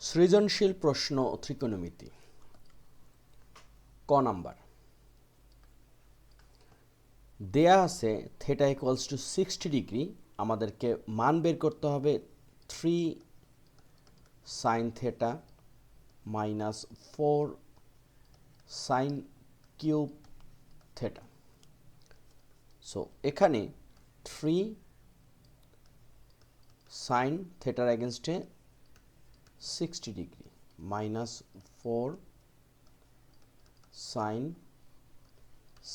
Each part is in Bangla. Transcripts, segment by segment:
সৃজনশীল প্রশ্ন ও ত্রিকোণমিতি। ক নাম্বার। দেয়া আছে theta equals to sixty degree আমাদেরকে মান বের করতে হবে three sine theta minus four sine cube theta so এখানে থ্রি সাইন থেটার এগেনস্টে sixty degree minus four sine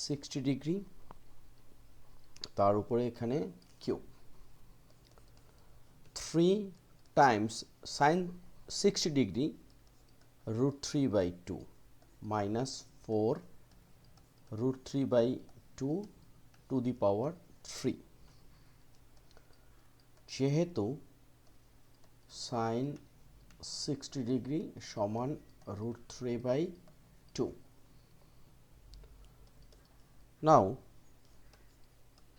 sixty degree তার উপরে এখানে cube. Three times sine sixty degree root three by two minus four root three by two to the power three যেহেতু sine সিক্সটি ডিগ্রি সমান root three by two now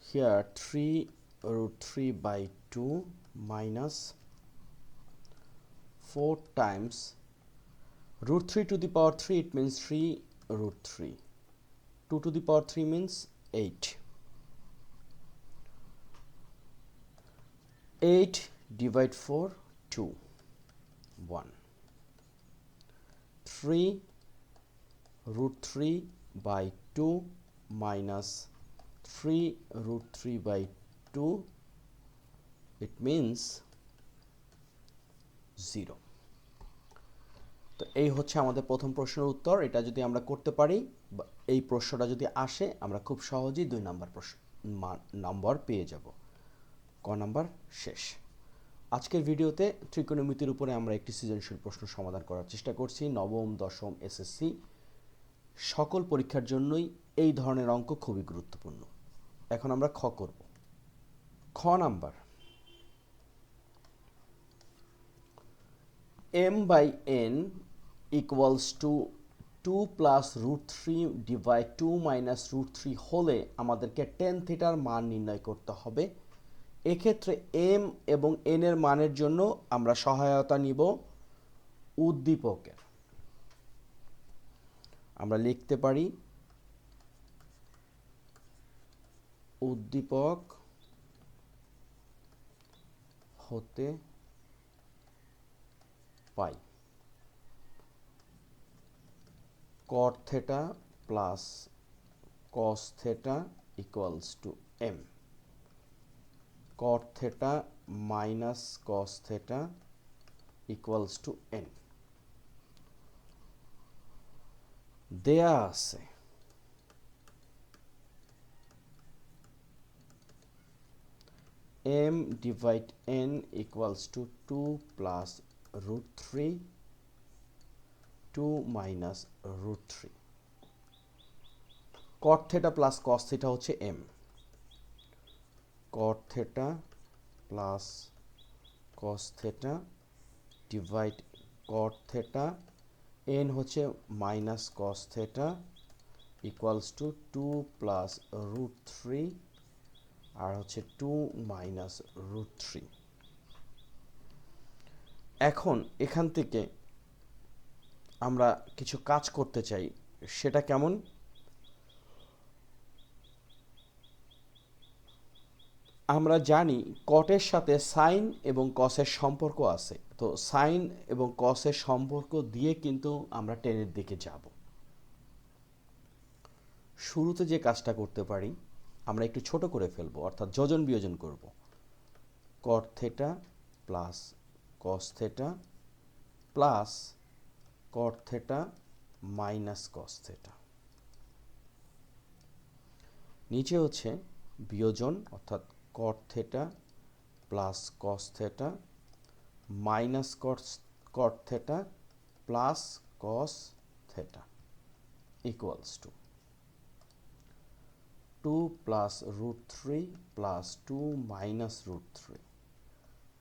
here 3 root 3 by 2 minus 4 times root 3 to the power 3 it means 3 root 3 2 to the power 3 means 8 8 divide 4 2 1 3 root 3 by 2 minus 3 root 3 by 2 it means 0 তো এই হচ্ছে আমাদের প্রথম প্রশ্নের উত্তর, এটা যদি আমরা করতে পারি এই প্রশ্নটা যদি আসে, আমরা খুব সহজেই দুই নাম্বার প্রশ্ন নম্বর পেয়ে যাব। ক নাম্বার? শেষ। আজকের ভিডিওতে ত্রিকোণমিতির উপরে আমরা একটি সৃজনশীল প্রশ্ন সমাধান করার চেষ্টা করছি, নবম, দশম এসএসসি সকল পরীক্ষার জন্যই এই ধরনের অঙ্ক খুবই গুরুত্বপূর্ণ। এখন আমরা খ করব। খ number. M by N equals to two plus root three divide two minus root three হলে আমাদেরকে টেন থিটার মান নির্ণয় করতে হবে। এক্ষেত্রে এম এবং এন এর মানের জন্য আমরা সহায়তা নিব উদ্দীপকের আমরা লিখতে পারি উদ্দীপক হতে পাই। Cot theta plus cos theta equals to M cot theta minus cos theta equals to N দেয়া আছে m divide n equals to 2 plus root 3 2 minus root 3 cot theta plus cos theta হচ্ছে m cot theta plus cos theta divide cot theta n হচ্ছে minus cos theta equals to 2 plus root 3 আর হচ্ছে টু মাইনাস রুট থ্রি এখন এখান থেকে আমরা কিছু কাজ করতে চাই সেটা কেমন আমরা জানি কটের সাথে সাইন এবং কসের সম্পর্ক আছে। তো সাইন এবং কসের সম্পর্ক দিয়ে কিন্তু আমরা টেনের দিকে যাব। শুরুতে যে কাজটা করতে পারি, আমরা একটু ছোট করে ফেলব, অর্থাৎ যোজন বিয়োজন করব। Cot theta plus cos theta plus cot theta minus cos theta. নিচে হচ্ছে বিয়োজন, অর্থাৎ cot theta plus cos theta minus cot cot theta plus cos theta equals to 2 plus root 3 plus 2 minus root 3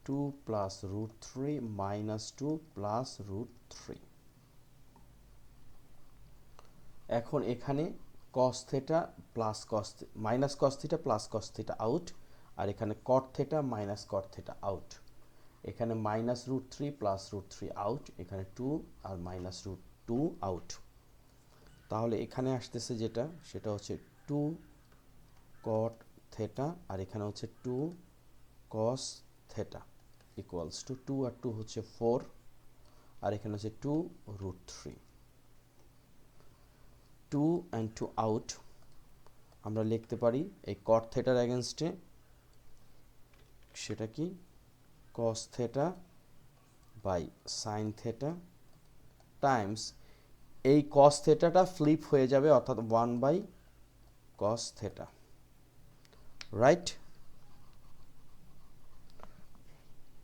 2 plus root 3 minus 2 plus root 3 এখন এখানে cos theta plus cos minus cos theta plus cos theta out আর এখানে cot theta minus cot theta out এখানে minus root three plus root three out এখানে টু আর মাইনাস রুট টু আউট তাহলে এখানে আসতেছে যেটা, সেটা হচ্ছে টু কট থেটা আর এখানে হচ্ছে two cos theta equals to two two two হচ্ছে ফোর আর এখানে হচ্ছে two root three two and two out আমরা লিখতে পারি এই কট থেটার অ্যাগেনস্টে সেটা কি? Cos theta by sine theta times এই কস থেটাটা ফ্লিপ হয়ে যাবে অর্থাৎ one by cos theta right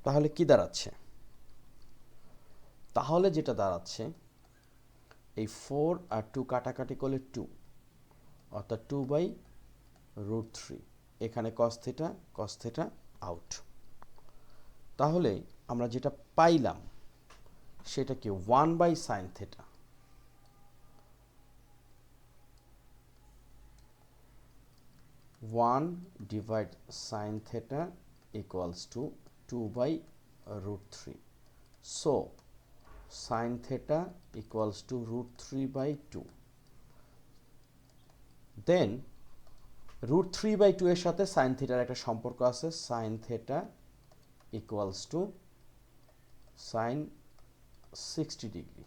তাহলে কি দাঁড়াচ্ছে? তাহলে যেটা দাঁড়াচ্ছে, এই ফোর আর টু কাটাকাটি করলে টু অর্থাৎ টু বাই রুট থ্রি এখানে cos theta cos theta out তাহলে আমরা যেটা পাইলাম, সেটাকে one by sine theta one divide sine theta equals to two by root three so sine theta equals to root three by two then root three by two এর সাথে সাইন থিয়েটার একটা সম্পর্ক আছে। Sine theta equals to sine sixty degree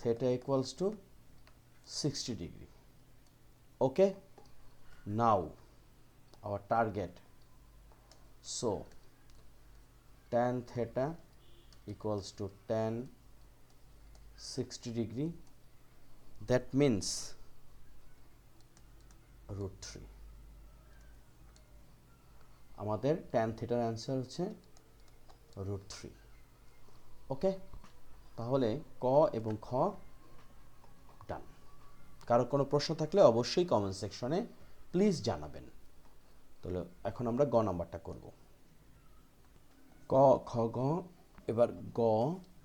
theta equals to sixty degree okay now our target so tan theta equals to tan sixty degree that means root 3 আমাদের tan থিটার অ্যান্সার হচ্ছে রুট থ্রি ওকে তাহলে ক এবং খ ডান কারও কোনো প্রশ্ন থাকলে অবশ্যই কমেন্ট সেকশনে প্লিজ জানাবেন। তাহলে এখন আমরা গ নাম্বারটা করব। ক, খ, গ, এবার গ।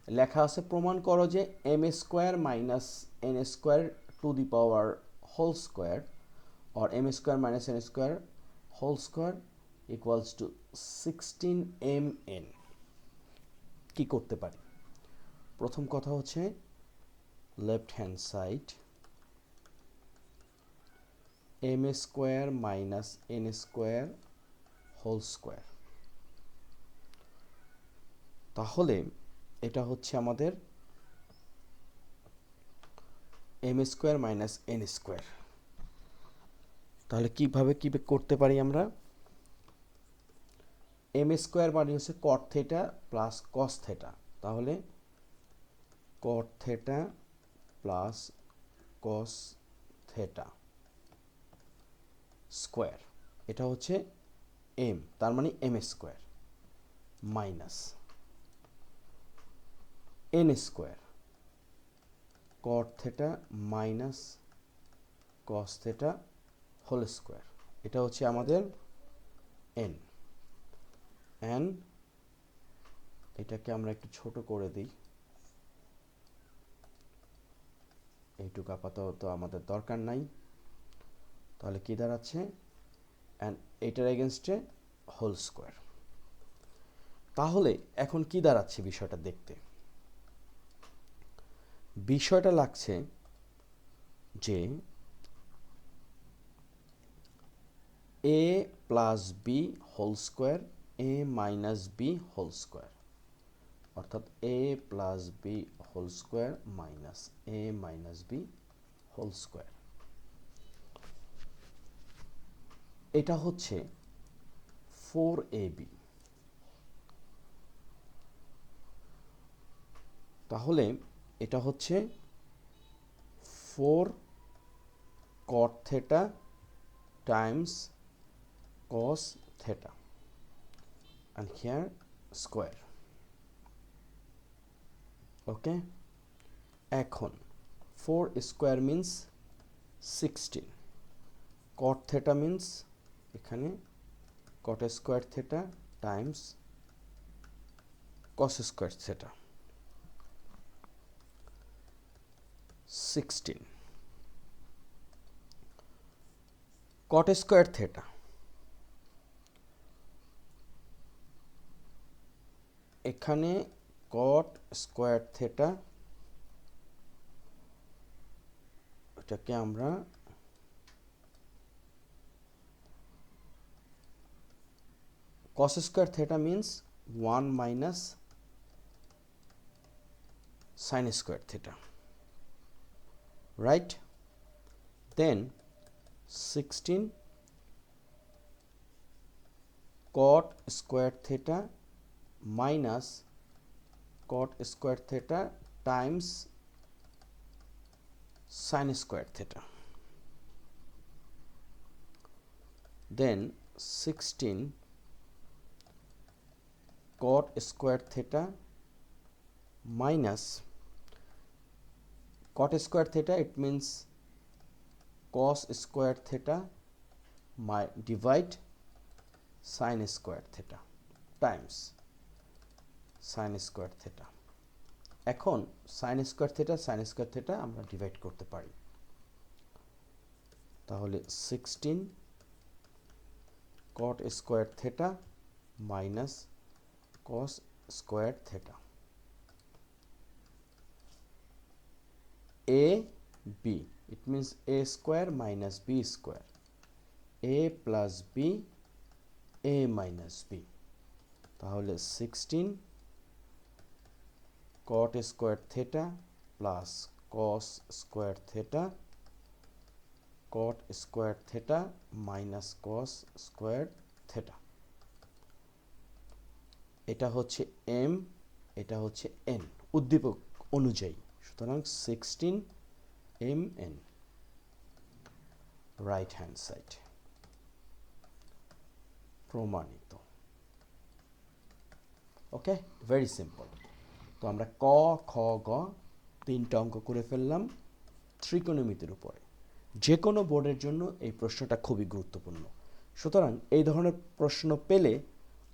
লেখা আছে প্রমাণ করো যে M square minus N square to the power whole square or m square minus n square whole square equals to 16 mn কি করতে পারি? প্রথম কথা হচ্ছে left hand side M square minus N square whole square তাহলে এটা হচ্ছে আমাদের M square minus N square তাহলে কীভাবে কি করতে পারি আমরা? এম স্কোয়ার মানে হচ্ছে cot theta plus cos theta তাহলে cot theta plus cos theta square এটা হচ্ছে এম তার মানে M square minus N square cot theta minus cos theta whole square. এটা হচ্ছে আমাদের এন এন এটাকে আমরা একটু ছোট করে দিই। এইটুকু আপাতত আমাদের দরকার নাই। তাহলে কি দাঁড়াচ্ছে? অ্যান্ড এইটার এগেনস্টে হোল স্কোয়ার। তাহলে এখন কি দাঁড়াচ্ছে বিষয়টা দেখতে? বিষয়টা লাগছে যে A plus B whole square A minus B whole square অর্থাৎ A plus B whole square minus A minus B whole square এটা হচ্ছে ফোর এ বি তাহলে এটা হচ্ছে four cot theta times cos theta and here square okay এখন 4 square means 16 cot theta means এখানে cot square theta times cos square theta 16 cot square theta এখানে কট স্কোয়ার থেটা এটাকে আমরা cos square theta means 1 minus sin square theta right then 16 cot square theta minus cot square theta times sin square theta. Then 16 cot square theta minus cot square theta it means cos square theta my divide sin square theta times sin square theta এখন sin square theta sin square theta আমরা ডিভাইড করতে পারি তাহলে sixteen cot square theta minus cos square theta a b it means a square minus b square a plus b a minus b তাহলে sixteen cot square theta plus cos square theta cot square theta minus cos square theta এটা হচ্ছে m, এটা হচ্ছে n, উদ্দীপক অনুযায়ী। সুতরাং sixteen M N right hand side প্রমাণিত। ওকে ভেরি সিম্পল তো আমরা ক, খ, গ তিনটা অঙ্ক করে ফেললাম ত্রিকোণমিতির উপরে। যে কোনো বোর্ডের জন্য এই প্রশ্নটা খুবই গুরুত্বপূর্ণ। সুতরাং এই ধরনের প্রশ্ন পেলে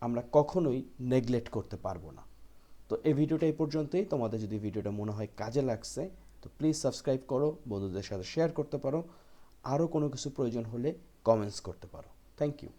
আমরা কখনোই নেগলেক্ট করতে পারব না। তো এই ভিডিওটা এই পর্যন্তই। তোমাদের যদি ভিডিওটা মনে হয় কাজে লাগছে, তো প্লিজ সাবস্ক্রাইব করো, বন্ধুদের সাথে শেয়ার করতে পারো। আরও কোনো কিছু প্রয়োজন হলে কমেন্টস করতে পারো। Thank you